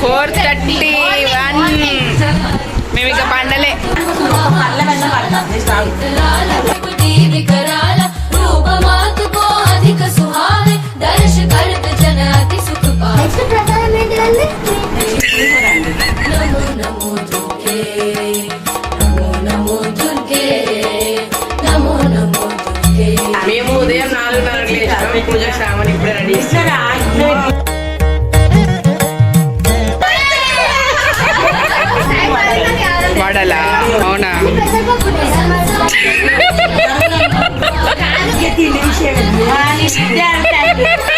Four thirty one. మేము ఇక పండలే. మేము ఉదయం నాలుగున్నరకు రెడీ 啊，你随便。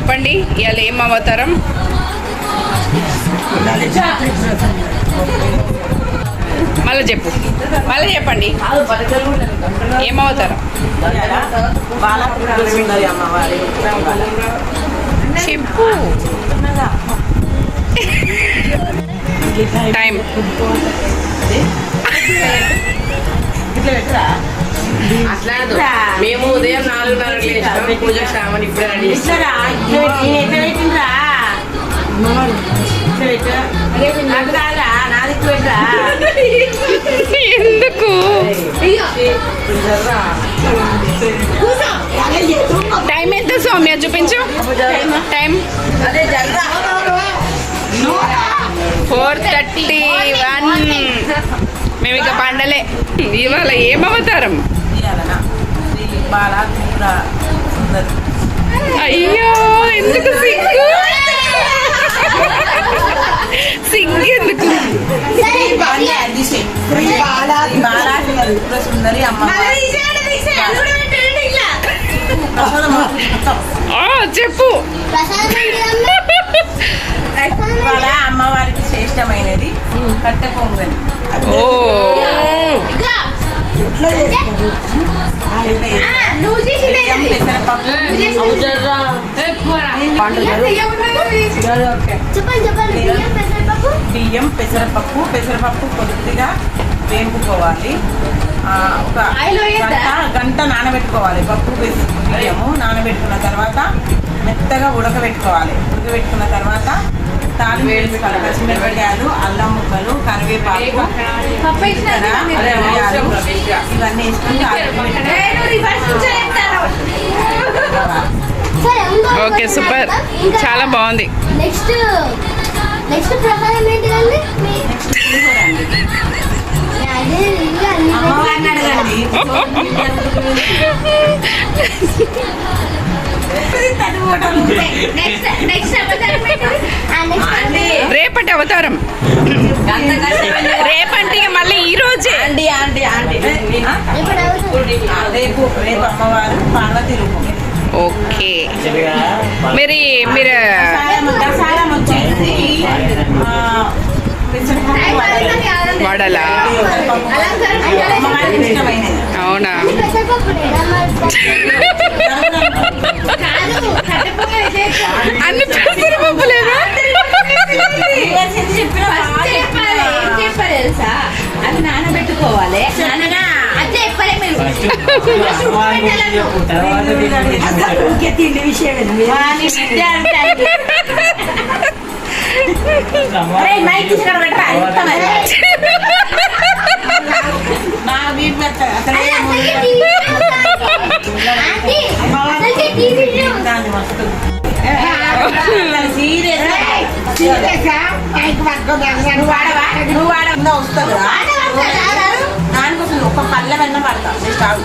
చెప్పండి ఇవాళ ఏం అవతారం? మళ్ళీ చెప్పు మళ్ళీ చెప్పండి. ఏం అవతారం? బాలసుందరి అమ్మవారి చెప్పు టైం. మేము లేచినాం పూజ శ్రావణి ఇప్పుడే రెడీ చేస్తాం ఎందుకు? టైం ఎంత సౌమ్య? చూపించు. టైం. Four thirty one. మేము ఇక పండలే. ఇవాళ ఏం అవతారం? బాల త్రిపుర సుందరి అయ్యో ఎందుకు సిగ్గు సిగ్గు ఎందుకు బాల త్రిపుర సుందరి అమ్మవారి ప్రసాదం మొత్తం. ఆ, చెప్పు ఇవాళ అమ్మవారికి శ్రేష్టమైనది కట్టె పొంగలి ఓ బియ్యం, పెసరపప్పు చెప్పండి చెప్పండి బియ్యం పెసరపప్పు పెసరపప్పు పెసరపప్పు కొద్దిగా వేపుకోవాలి. ఒక గంట గంట నానబెట్టుకోవాలి. పప్పు బియ్యము నానబెట్టుకున్న తర్వాత మెత్తగా ఉడకబెట్టుకోవాలి. ఉడకబెట్టుకున్న తర్వాత తాలింపు వేసుకోవాలి పచ్చిమిరపకాయలు అల్లం ముక్కలు కరివేపాకు ఇవన్నీ వేసుకొని ఓకే సూపర్. చాలా బాగుంది. నెక్స్ట్ నెక్స్ట్ ప్రసాదం ఏంటిదండి? మీ- పులిహోర అండి. అమ్మవారిని అడగండి. రేపటి అవతారం. రేపంటే మళ్ళీ ఈ రోజే. రేపు రేపు అమ్మవారు పార్వతి రూపం ఓకే. మరి మీరు వడలు. అవునా? అన్ని చెప్పాలి తెలుసా అవి నానబెట్టుకోవాలి నాన్న అట్లా నువ్వు వస్తుంది దానికోసం ఒక పళ్ళ వెన్న పడతా. జస్ట్ ఆగు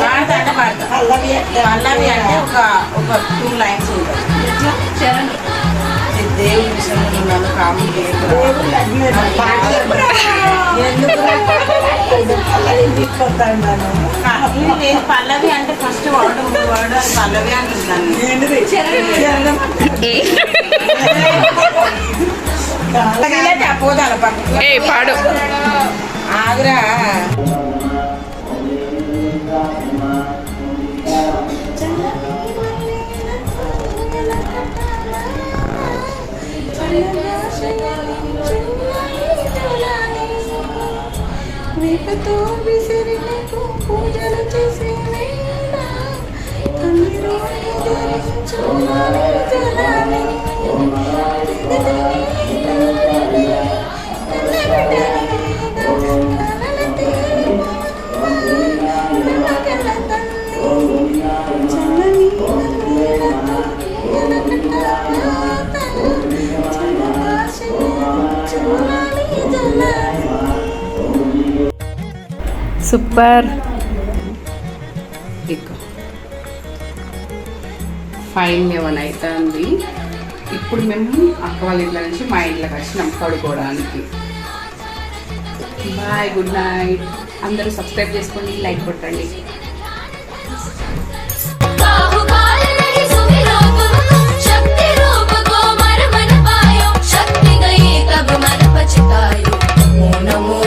వాడతా అంటే పడతా. పల్లవి అంటే ఒక ఒక టూ లైన్స్ ఉంటుంది. దేవుడి విషయంలో నన్ను పల్లవి అంటే ఫస్ట్ వర్డ్ వర్డ్ పల్లవి అంటున్నాను ఏ పాడు. ఆగురా. వేపతో విసిరినకు పూజలు చేసే చూడాలి తమ్మిలో సూపర్. ఫైన్ లెవెన్ అవుతుంది ఇప్పుడు మేము అక్క వాళ్ళ ఇంట్లో నుంచి మా ఇంట్లోకి వచ్చినాం పడుకోవడానికి. బాయ్ గుడ్ నైట్ అందరూ సబ్స్క్రైబ్ చేసుకోండి లైక్ కొట్టండి. నమో